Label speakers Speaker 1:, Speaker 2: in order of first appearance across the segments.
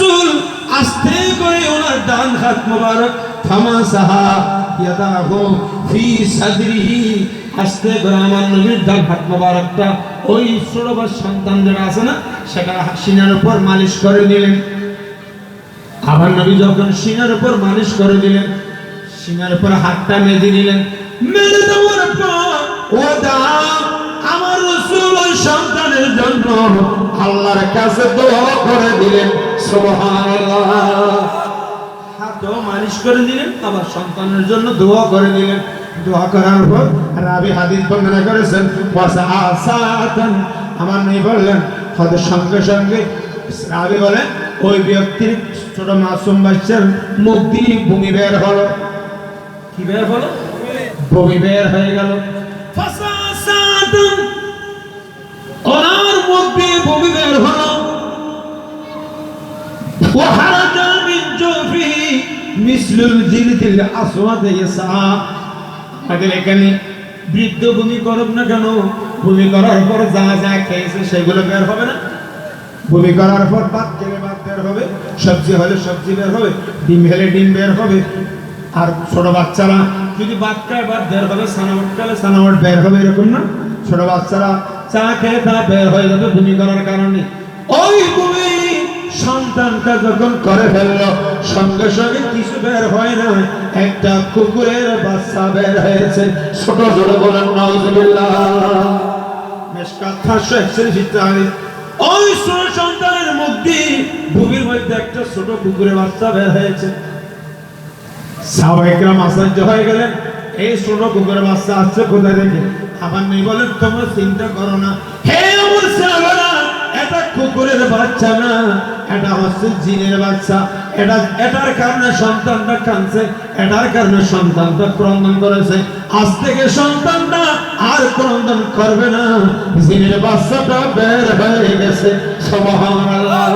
Speaker 1: রাসূল আস্তে করে ওনার ডান হাত মোবারক ফামাসাহা ইয়াদাহু ফি সাদরিহি। আস্তে করে আমার নবীর ডান হাত মোবারকটা ওই ষোড়বার সন্তান যারা আছে না, সেটা সিনার উপর মালিশ করে দিলেন। আবার নবী যখন সিনার উপর মালিশ করে দিলেন, সিনার উপর হাতটা মেজে দিলেন। মেজে জন্য আল্লাহর কাছে দোয়া করে দিলেন সুবহানাল্লাহ। হাতও মালিশ করে দিলেন আবার সন্তানের জন্য দোয়া করে দিলেন। দোয়া করার পর রাবি হাদিস বর্ণনা করেছেন আমার নেই বললেন হয়তো সঙ্গে সঙ্গে। রাবি বলেন ওই ব্যক্তির ছোট মাসুম বাচ্চার মুখ দিয়ে ভূমি বের হলো। কি বের হলো? ভূমি বের হয়ে গেল ফাসাসাতুন ওনার মুখ দিয়ে ভূমি বের হলো وخرج من جوفه مثل الجلد الأسود يسعى আমাদের এখানে বৃদ্ধ ভূমি করব না কেন ভূমি করার পর যা যা খেয়েছে সেগুলো বের হবে না ভূমি করার পর ভাত খেলে ভাত বের হবে সবজি হলে সবজি বের হবে ডিম খেলে ডিম বের হবে আর ছোট বাচ্চারা যদি ভাত খায় ভাত বের হবে সানামট খেলে সানামট বের হবে এরকম না ছোট বাচ্চারা চা খেয়ে তা বের হয়ে যাবে ভূমি করার কারণে। ওই ভূমি সন্তানটা যখন করে ফেলল, সঙ্গে সঙ্গে কিছু বের হয় না। একটা কুকুরের বাচ্চা বের হয়েছে। ছোট ছোট বলেন 541 ওই ছোট সন্তানের মধ্যে ভূমির মধ্যে একটা ছোট কুকুরের বাচ্চা বের হয়েছে। সাহাবাইকরাম আশ্চর্য হয়ে গেলেন, এই ছোট কুকুরের বাচ্চা আসছে কোথায় থেকে? আবার নেই বলে তোমরা চিন্তা করো না। হে আমার এটা কুকুরের বাচ্চা না এটা হচ্ছে জিনের বাচ্চা। এটা এটার কারণে সন্তানটা কাঁদছে এটার কারণে সন্তানটা ক্রন্দন করেছে। আজ থেকে সন্তানটা আর ক্রন্দন করবে না। জিনের বাচ্চাটা বের হয়ে গেছে। সুবহানাল্লাহ।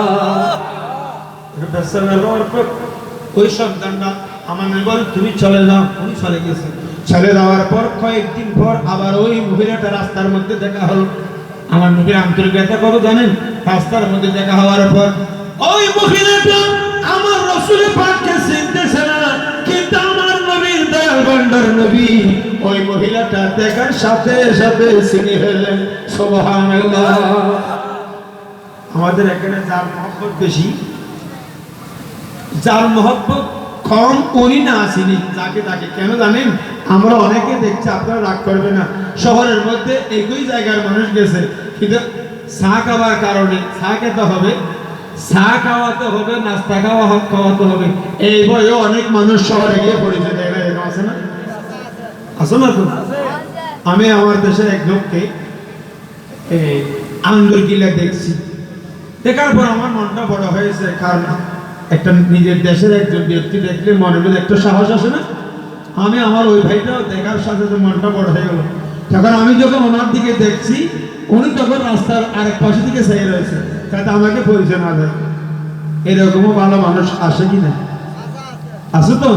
Speaker 1: ওই সন্তানটা আমার বলে তুমি চলে যাও। উনি চলে গেছে। চলে যাওয়ার পর কয়েকদিন পর আবার ওই মহিলাটা রাস্তার মধ্যে দেখা হলো। আমার নবীর আন্তরিকতা কত জানেন? রাস্তার মধ্যে দেখা হওয়ার পর ওই মহিলাটা আমার রসুলের পাককে চিনতেছে না, কিন্তু আমার নবীর দয়াল নবী। ওই মহিলাটা দেখার সাথে সাথে চিনি ফেললেন। সুবহানাল্লাহ। আমাদের এখানে যার মহব্বত বেশি, যার মহব্বত কম উনি না আসেনি। যাকে তাকে কেন জানেন? আমরা অনেকে দেখছি, আপনারা রাগ করবে না। শহরের মধ্যে একই জায়গার মানুষ গেছে। কিন্তু চা খাওয়ার কারণে, চা খেতে হবে। চা খাওয়াতে হবে, নাস্তা খাওয়া খাওয়াতে হবে। এই বয়ে অনেক মানুষ শহরে গিয়ে পড়েছে আছে না? আছে না তো? আমি আমার দেশের এক লোককে, এই আঙ্গুর গিলা দেখছি। দেখার পর আমার মনটা বড় হয়েছে, কারণ একটা নিজের দেশের একজন ব্যক্তি দেখলে মনের মধ্যে একটা সাহস আসে না? আমি আমার ওই ভাইটা দেখার সাথে সাথে মনটা বড় হয়ে গেল। তখন আমি যখন ওনার দিকে দেখছি, উনি তখন রাস্তার আরেক পাশে দিকে চাই রয়েছে। যাতে আমাকে পরিচয় না দেয়। এরকমও ভালো মানুষ আসে কি না? আছে তো?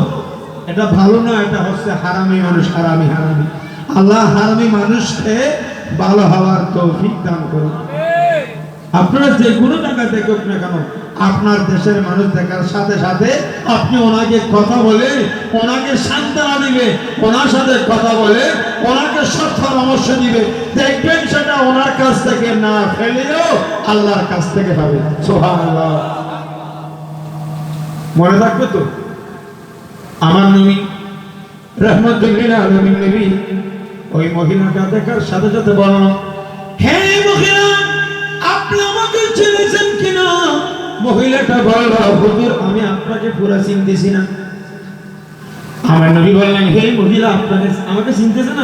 Speaker 1: এটা ভালো না, এটা হচ্ছে হারামি মানুষ, হারামি হারামি। আল্লাহ হারামি মানুষকে ভালো হওয়ার তৌফিক দান করুন। আপনারা যে কোনো টাকা দেখুক না কেন আপনার দেশের মানুষ দেখার সাথে সাথে আপনি ওনাকে কথা বলে, ওনাকে সান্ত্বনা দিবে, ওনার সাথে কথা বলে, ওনাকে সৎ পরামর্শ দিবে। দেখবেন সেটা ওনার কাছ থেকে না ফেলেও আল্লাহর কাছ থেকে পাবে। মনে থাকবে তো? আমার নবী, রহমতুল্লিল আলমিন নবী, ওই মহিলাটা দেখার সাথে সাথে বলল, হে মহিলা, আপনি আমাকে চিনেছেন কিনা? মহিলাটা বলল হুজুর আমি আপনাকে পুরো চিনতেছি না। আমার নবী বললেন হে মহিলা আপনাকে আমাকে চিনতেছে না